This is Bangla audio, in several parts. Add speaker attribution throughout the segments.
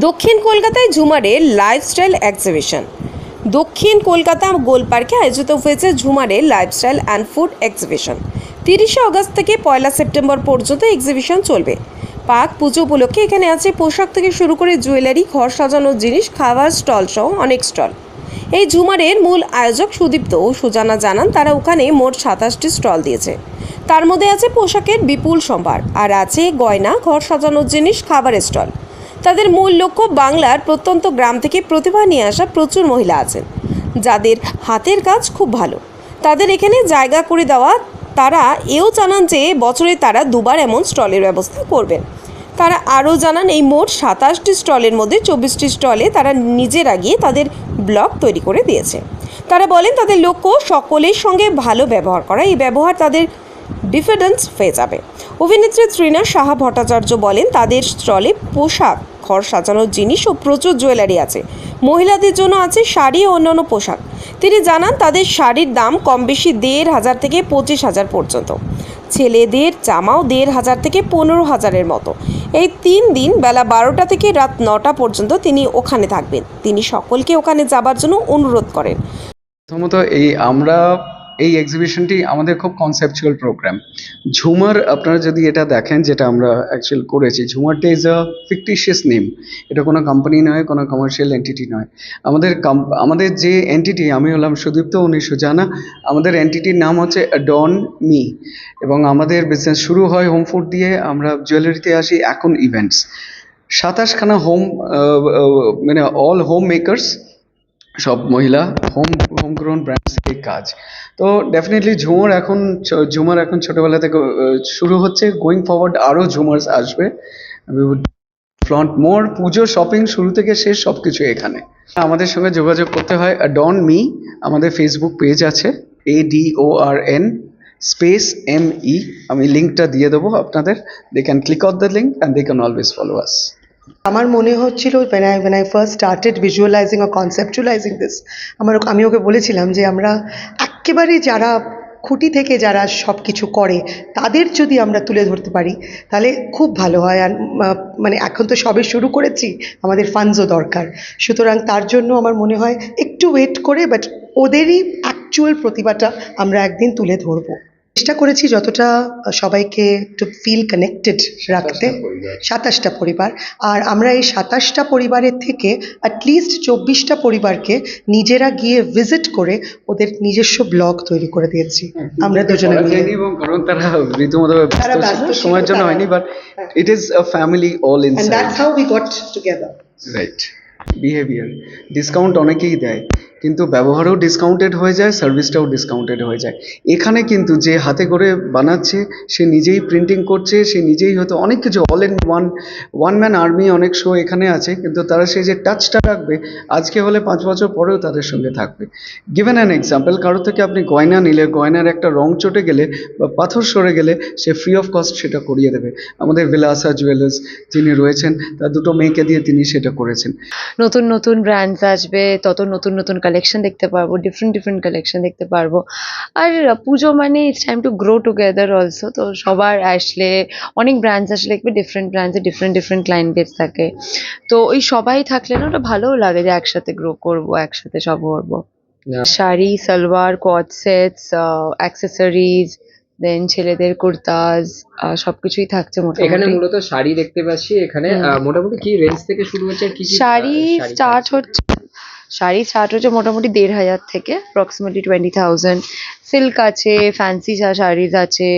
Speaker 1: দক্ষিণ কলকাতায় ঝুমারের লাইফস্টাইল এক্সিবিশন দক্ষিণ কলকাতা গোল পার্কে আয়োজিত হয়েছে ঝুমারের লাইফস্টাইল অ্যান্ড ফুড এক্সিবিশন তিরিশে আগস্ট থেকে পয়লা সেপ্টেম্বর পর্যন্ত এক্সিবিশন চলবে। পাক পুজো উপলক্ষে এখানে আছে পোশাক থেকে শুরু করে জুয়েলারি, ঘর সাজানোর জিনিস, খাবার, স্টল সহ অনেক স্টল। এই ঝুমারের মূল আয়োজক সুদীপ্ত ও সুজানা জানান তারা ওখানে মোট সাতাশটি স্টল দিয়েছে। তার মধ্যে আছে পোশাকের বিপুল সম্ভার। আর আছে গয়না, ঘর সাজানোর জিনিস, খাবারের স্টল। তাদের মূল লক্ষ্য বাংলার প্রত্যন্ত গ্রাম থেকে প্রতিভা নিয়ে আসা প্রচুর মহিলা আছেন। যাদের হাতের কাজ খুব ভালো। তাদের এখানে জায়গা করে দেওয়া তারা এও জানান যে বছরে তারা দুবার এমন স্টলের ব্যবস্থা করবেন। তারা আরও জানান এই মোট সাতাশটি স্টলের মধ্যে চব্বিশটি স্টলে তারা নিজেরা গিয়ে তাদের ব্লগ তৈরি করে দিয়েছে। তারা বলেন তাদের লক্ষ্য সকলের সঙ্গে ভালো ব্যবহার করা। এই ব্যবহার তাদের ডিফিডেন্স হয়ে যাবে। অভিনেত্রী ত্রিনা সাহা ভট্টাচার্য বলেন তাদের স্টলে পোশাক ঘর সাজানোর জিনিস ও প্রচুর জুয়েলারি আছে। মহিলাদের জন্য আছে শাড়ি ও অন্যান্য পোশাক। তিনি জানান, তাদের শাড়ির দাম কম বেশি দেড় হাজার থেকে পঁচিশ হাজার পর্যন্ত। ছেলেদের জামাও দেড় হাজার থেকে পনেরো হাজারের মতো। এই তিন দিন বেলা বারোটা থেকে রাত নটা পর্যন্ত তিনি ওখানে থাকবেন। তিনি সকলকে ওখানে যাবার জন্য অনুরোধ করেন।
Speaker 2: প্রথমত এই আমরা এই এক্সিবিশনটি আমাদের খুব কনসেপচুয়াল প্রোগ্রাম ঝুমার, আপনারা যদি এটা দেখেন, যেটা আমরা অ্যাকচুয়াল করেছি ঝুমারটা ইজ আ ফিকটিশিয়াস নেম এটা কোনো কোম্পানি নয়, কোনো কমার্শিয়াল এন্টিটি নয়। আমাদের আমাদের যে এন্টিটি আমি হলাম সুদীপ্ত, উনি সুজানা, আমাদের এন্টিটির নাম হচ্ছে ডন মি এবং আমাদের বিজনেস শুরু হয় হোম ফুড দিয়ে, আমরা জুয়েলারিতে আসি, এখন ইভেন্টস সাতাশখানা হোম মানে অল হোম মেকার্স সব মহিলা হোম হোম গ্রোন ব্র্যান্ডস এই কাজ। তো ডেফিনেটলি ঝুমর এখন ঝুমার এখন ছোটবেলা থেকে শুরু হচ্ছে। গোয়িং ফরওয়ার্ড আরও ঝুমার্স আসবে। ফ্রন্ট মোর পুজো শপিং শুরু থেকে শেষ সব কিছু এখানে। আমাদের সঙ্গে যোগাযোগ করতে হয় ডন মি আমাদের ফেসবুক পেজ আছে। A D O R N space M E আমি লিঙ্কটা দিয়ে দেবো আপনাদের। They can click on the link and they can always follow us
Speaker 3: আমার মনে হচ্ছিল when I when I first started visualizing or conceptualizing this, আমার, আমি ওকে বলেছিলাম যে আমরা এক্কেবারে যারা খুঁটি থেকে যারা সব কিছু করে, তাদের যদি আমরা তুলে ধরতে পারি, তাহলে খুব ভালো হয়। আর মানে এখন তো সবে শুরু করেছি, আমাদের ফান্ডসও দরকার। সুতরাং তার জন্য আমার মনে হয় একটু ওয়েট করে বাট ওদেরই অ্যাকচুয়াল প্রতিভাটা আমরা একদিন তুলে ধরবো। চেষ্টা করেছি যতটা সবাইকে একটু ফিল কানেক্টেড রাখতে। সাতাশটা পরিবার। আর আমরা এই সাতাশটা পরিবারের থেকে অ্যাটলিস্ট চব্বিশটা পরিবারকে নিজেরা গিয়ে ভিজিট করে ওদের নিজস্ব ব্লগ তৈরি করে দিয়েছি। আমরা দুজনে মিলে।
Speaker 2: এবং কারণ তারা রীতিমতো
Speaker 3: তারা
Speaker 2: ব্যস্ত
Speaker 3: ব্যস্ত
Speaker 2: ছিল
Speaker 3: ছিল,
Speaker 2: সময়ের জন্য হয়নি but it is a family
Speaker 3: all
Speaker 2: inside
Speaker 3: that's how we got together
Speaker 2: right behaviour discount অনেকেই দেয়। কিন্তু ব্যবহারও ডিসকাউন্টেড হয়ে যায় সার্ভিসটাও ডিসকাউন্টেড হয়ে যায়। এখানে কিন্তু যে হাতে করে বানাচ্ছে, সে নিজেই প্রিন্টিং করছে, সে নিজেই হয়তো অনেক কিছু all in one one man army অনেক শো এখানে আছে, কিন্তু তারা সেই যে টাচটা রাখবে, আজকে হলে পাঁচ বছর পরেও তাদের সঙ্গে থাকবে। গিভেন অ্যান এক্সাম্পল কারও থেকে আপনি গয়না নিলে, গয়নার একটা রং চটে গেলে বা পাথর সরে গেলে, সে ফ্রি অফ কস্ট সেটা করিয়ে দেবে। আমাদের বিলাসা জুয়েলার্স যিনি রয়েছেন, তার দুটো মেয়েকে দিয়ে তিনি সেটা করেছেন।
Speaker 4: নতুন নতুন ব্র্যান্ডস আসবে, তত নতুন নতুন কালেকশন দেখতে পারব ডিফারেন্ট ডিফারেন্ট কালেকশন দেখতে পারব। আর পুজো মানে it's time to grow together also তো সবার আসলে অনেক ব্র্যান্ডস আসলে দেখবে ডিফারেন্ট ব্র্যান্ডসে ডিফারেন্ট ডিফারেন্ট ক্লায়েন্ট বেস থাকে। তো ওই সবাই থাকলে না ওটা ভালোও লাগে যে একসাথে গ্রো করব একসাথে সব করব। Sari salwar co-ord sets accessories then ছেলেদের কুর্তাজ সবকিছুই থাকছে থাকছে
Speaker 5: এখানে মূলত শাড়ি দেখতে পাচ্ছি এখানে। মোটামুটি কি রেঞ্জ থেকে শুরু হচ্ছে কি কি
Speaker 4: শাড়ি স্টার্ট হচ্ছে শাড়ি স্টার্ট হচ্ছে মোটামুটি দেড় হাজার থেকে অ্যাপ্রক্সিমেটলি টোয়েন্টি থাউজেন্ড সিল্ক আছে ফ্যান্সি শাড়িজ আছে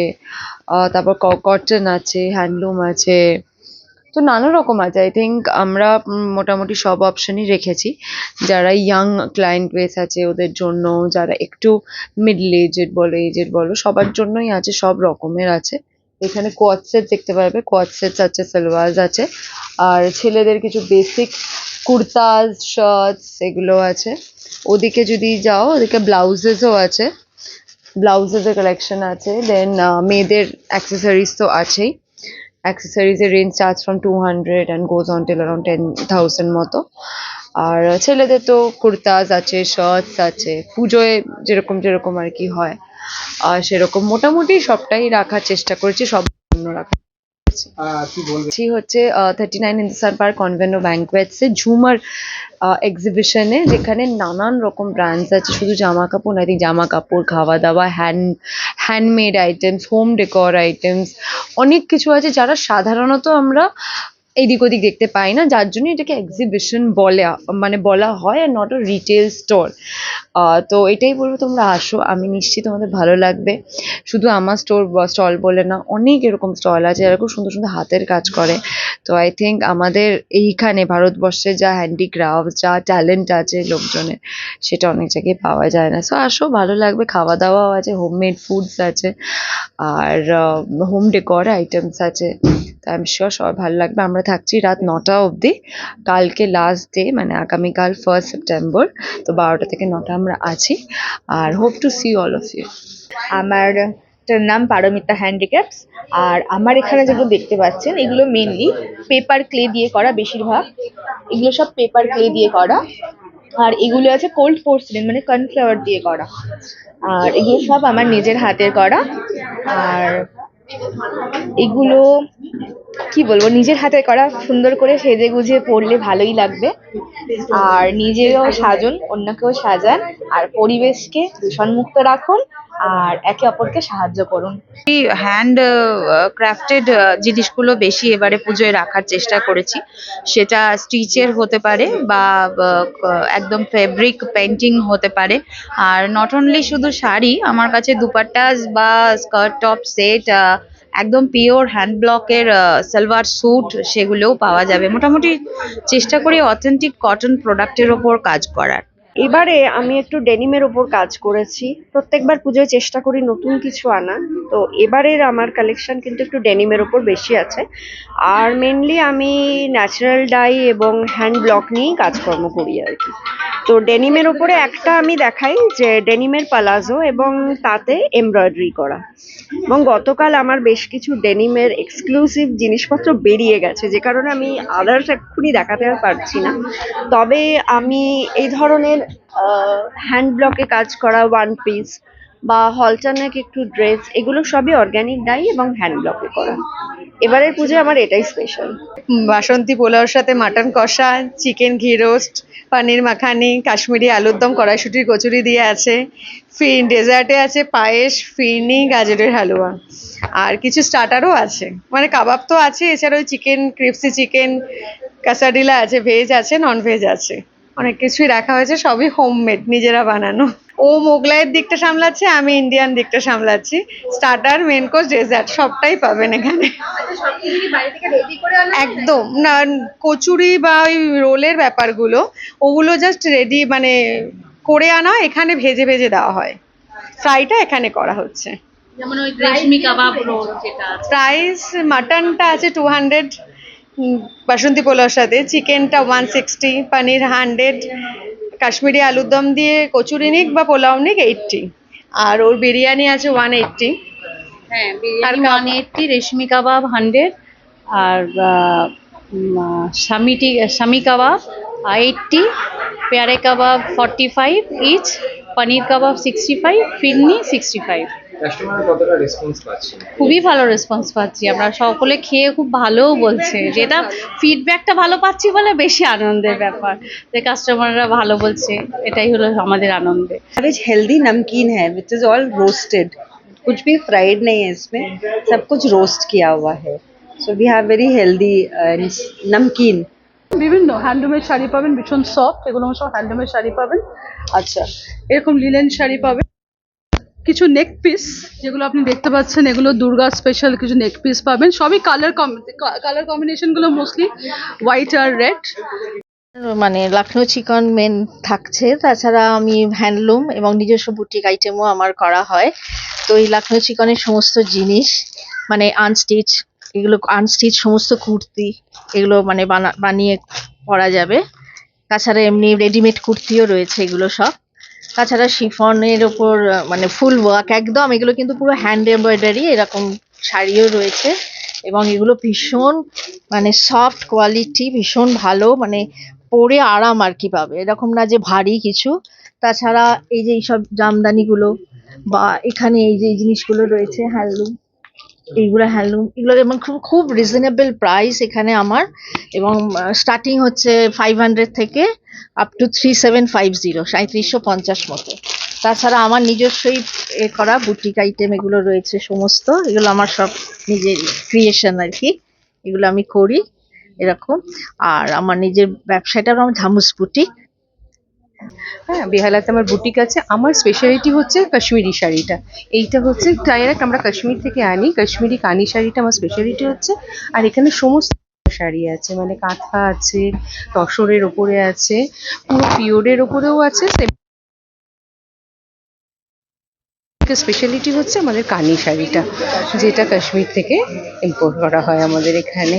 Speaker 4: তারপর কটন আছে হ্যান্ডলুম আছে। তো নানা রকম আছে। আই থিঙ্ক আমরা মোটামুটি সব অপশনই রেখেছি। যারা ইয়াং ক্লায়েন্ট বেস আছে, ওদের জন্য, যারা একটু মিডল এজেড বলো এজেড বলো, সবার জন্যই আছে, সব রকমের আছে। এখানে কোয়াড সেট দেখতে পারবে কোয়াড সেটস আছে সালোয়ার্স আছে। আর ছেলেদের কিছু বেসিক কুর্তাস শার্টস এগুলো আছে। ওদিকে যদি যাও, ওদিকে ব্লাউজেসও আছে। ব্লাউজেসের কালেকশন আছে। দেন মেয়েদের অ্যাক্সেসরিজ তো আছেই। অ্যাক্সেসরিজের range charge from two hundred and goes on till around ten thousand মতো। আর ছেলেদের তো কুর্তাস আছে শার্টস আছে। পুজোয় যেরকম যেরকম আর কি হয়। আর সেরকম মোটামুটি সবটাই রাখার চেষ্টা করেছি, সব রাখার করেছি।
Speaker 5: কি
Speaker 4: হচ্ছে thirty nine Hindustan park convent ব্যাঙ্কোয়েটসে ঝুমার এক্সিবিশনে যেখানে নানান রকম ব্র্যান্ডস আছে শুধু জামা কাপড় না জামা কাপড় খাওয়া দাওয়া hand handmade items home decor items অনেক কিছু আছে যারা সাধারণত আমরা এদিক ওদিক দেখতে পাই না যার জন্য এটাকে এক্সিবিশন বলে মানে বলা হয় আর নট আ রিটেল স্টোর তো এটাই বলব, তোমরা আসো, আমি নিশ্চিত তোমাদের ভালো লাগবে। শুধু আমার স্টোর, স্টল বলে না, অনেক এরকম স্টল আছে, যারা খুব সুন্দর সুন্দর হাতের কাজ করে। তো আই থিঙ্ক আমাদের এইখানে ভারতবর্ষে যা হ্যান্ডিক্রাফট যা ট্যালেন্ট আছে লোকজনের, সেটা অনেক জায়গায় পাওয়া যায় না। সো আসো, ভালো লাগবে খাওয়া দাওয়াও আছে হোমমেড ফুডস আছে, আর হোম ডেকর আইটেমস আছে। তো আই এম শিওর সবার ভালো লাগবে। আমরা থাকছি রাত নটা অবধি। কালকে লাস্ট ডে মানে আগামীকাল ফার্স্ট সেপ্টেম্বর তো বারোটা থেকে নটা আমরা আছি, আর hope to see all of you
Speaker 6: আমার টার নাম পারমিতা হ্যান্ডিক্রাফটস আর আমার এখানে যেগুলো দেখতে পাচ্ছেন, এগুলো মেনলি পেপার ক্লে দিয়ে করা বেশিরভাগ। এগুলো সব পেপার ক্লে দিয়ে করা। আর এগুলো আছে কোল্ড পোর্সিলেন মানে কর্নফ্লাওয়ার দিয়ে করা। আর এগুলো সব আমার নিজের হাতের করা। আর এগুলো, কি বলব, নিজের হাতে করা, সুন্দর করে সেজে গুজে পড়লে ভালোই লাগবে। আর নিজেরও সাজুন, অন্যকেও সাজান, আর পরিবেশকে দূষণমুক্ত রাখুন। আর একে অপরকে সাহায্য করুন।
Speaker 7: হ্যান্ড ক্রাফটেড জিনিসগুলো বেশি এবারে পুজোয় রাখার চেষ্টা করেছি। সেটা স্টিচের হতে পারে বা বা, একদম ফেব্রিক পেন্টিং হতে পারে। আর নট অনলি শুধু শাড়ি আমার কাছে দুপাট্টাস বা স্কার্ট টপ সেট একদম পিওর হ্যান্ড ব্লকের সালোয়ার স্যুট সেগুলোও পাওয়া যাবে। মোটামুটি চেষ্টা করি অথেন্টিক কটন প্রোডাক্টের ওপর কাজ করার।
Speaker 8: এবারে আমি একটু ডেনিমের ওপর কাজ করেছি। প্রত্যেকবার পুজোয় চেষ্টা করি নতুন কিছু আনা। তো এবারের আমার কালেকশন কিন্তু একটু ডেনিমের ওপর বেশি আছে। আর মেনলি আমি ন্যাচারাল ডাই এবং হ্যান্ড ব্লক নিয়েই কাজকর্ম করি আর কি। তো ডেনিমের ওপরে একটা আমি দেখাই যে ডেনিমের পালাজো এবং তাতে এমব্রয়ডারি করা। এবং গতকাল আমার বেশ কিছু ডেনিমের এক্সক্লুসিভ জিনিসপত্র বেরিয়ে গেছে, যে কারণে আমি আদার্স এক্ষুনি দেখাতে আর পারছি না। তবে আমি এই ধরনের হ্যান্ড ব্লকে কাজ করা ওয়ান পিস বা হলটানেক একটু ড্রেস, এগুলো সবই অর্গ্যানিক ডাই এবং হ্যান্ড ব্লকে করা। এবারের পুজো আমার এটাই স্পেশাল
Speaker 9: বাসন্তী পোলাওর সাথে মাটন কষা চিকেন ঘি রোস্ট পনির মাখানি কাশ্মীরি আলুর দম কড়াইশুটির কচুরি দিয়ে আছে। ফির ডেজার্টে আছে পায়েস ফিরনি গাজরের হালুয়া। আর কিছু স্টার্টারও আছে। মানে কাবাব তো আছে, এছাড়াও চিকেন ক্রিপসি চিকেন কাসাডিলা আছে ভেজ আছে নন ভেজ আছে। অনেক কিছুই রাখা হয়েছে, সবই হোমমেড নিজেরা বানানো। ও মোগলাইয়ের দিকটা সামলাচ্ছে আমি ইন্ডিয়ান দিকটা সামলাচ্ছি। স্টার্টার মেন কোর্স ডেজার্ট সবটাই পাবেন এখানে। একদম। না কচুরি বা ওই রোলের ব্যাপারগুলো ওগুলো জাস্ট রেডি মানে করে আনা এখানে ভেজে ভেজে দেওয়া হয়। ফ্রাইটা এখানে করা হচ্ছে।
Speaker 7: যেমন ওই রেশমি কাবাব রোল যেটা
Speaker 9: প্রাইস মাটনটা আছে টু হান্ড্রেড বাসন্তী পোলাওর সাথে। চিকেনটা one sixty paneer hundred Kashmiri আলুর দম দিয়ে কচুরি নিক বা পোলাও নিক এইটটি আর ওর বিরিয়ানি আছে ওয়ান এইটটি
Speaker 7: হ্যাঁ
Speaker 9: আর?
Speaker 7: One eighty reshmi kebab hundred আর স্বামীটি স্বামী কাবাব eighty পেয়ারে kebab forty five each paneer kebab sixty five phirni sixty five
Speaker 5: customer কতটা রেসপন্স পাচ্ছেন
Speaker 7: খুবই ভালো রেসপন্স পাচ্ছি আমরা সকলে খেয়ে খুব ভালোও বলছে যেটা ফিডব্যাকটা ভালো পাচ্ছি বলে বেশি আনন্দের ব্যাপার যে কাস্টমাররা ভালো বলছে এটাই হলো আমাদের আনন্দের
Speaker 10: वेज हेल्दी नमकीन है विच इज ऑल रोस्टेड कुछ भी फ्राइड नहीं है इसमें सब कुछ रोस्ट किया हुआ है so we have very healthy namkeen
Speaker 11: বিভিন্ন হ্যান্ডলুমের শাড়ি পাবেন ভীষণ সফট এগুলো সব হ্যান্ডলুমের শাড়ি পাবেন আচ্ছা এরকম লিলেন শাড়ি পাবেন কিছু নেক পিস যেগুলো আপনি দেখতে পাচ্ছেন, এগুলো দুর্গা স্পেশাল কিছু নেক পিস পাবেন। সবই কালার কালার কম্বিনেশনগুলো মোস্টলি হোয়াইট আর রেড
Speaker 12: মানে লখনৌ চিকন মেন থাকছে। তাছাড়া আমি হ্যান্ডলুম এবং নিজস্ব বুটিক আইটেমও আমার করা হয়। তো এই লখনৌ চিকনের সমস্ত জিনিস মানে আনস্টিচ এগুলো আনস্টিচ সমস্ত কুর্তি, এগুলো মানে বানা, বানিয়ে পরা যাবে। তাছাড়া এমনি রেডিমেড কুর্তিও রয়েছে এগুলো সব। তাছাড়া শিফনের ওপর মানে ফুল ওয়ার্ক একদম, এগুলো কিন্তু পুরো হ্যান্ড এমব্রয়ডারি এরকম শাড়িও রয়েছে এবং এগুলো ভীষণ মানে সফট কোয়ালিটি ভীষণ ভালো মানে পরে আরাম আর কি পাবে। এরকম না যে ভারী কিছু। তাছাড়া এই যে এইসব জামদানিগুলো বা এখানে এই যে জিনিসগুলো রয়েছে হ্যান্ডলুম এইগুলো হ্যান্ডলুম এগুলো এবং খুব খুব রিজনেবল প্রাইস এখানে আমার এবং স্টার্টিং হচ্ছে ফাইভ হান্ড্রেড থেকে up to three seven five zero সাঁত্রিশশো পঞ্চাশ মতো। তাছাড়া আমার নিজস্বই এ করা বুটিক আইটেম এগুলো রয়েছে সমস্ত, এগুলো আমার সব নিজের ক্রিয়েশন আর কি, এগুলো আমি করি এরকম। আর আমার নিজের ব্যবসাটার আমার ঝামুস বুটিক
Speaker 13: হ্যাঁ বেহালাতে আমার বুটিক আছে। আমার স্পেশালিটি হচ্ছে কাশ্মীরি শাড়িটা। এইটা হচ্ছে ডাইরেক্ট আমরা কাশ্মীর থেকে আনি। কাশ্মীরি কানি শাড়িটা আমার স্পেশালিটি হচ্ছে। আর এখানে সমস্ত শাড়ি আছে মানে কাঁথা আছে, তসরের ওপরে আছে, পুরো পিওরের ওপরেও আছে স্পেশালিটি হচ্ছে আমাদের কানি শাড়িটা, যেটা কাশ্মীর থেকে ইম্পোর্ট করা হয় আমাদের এখানে।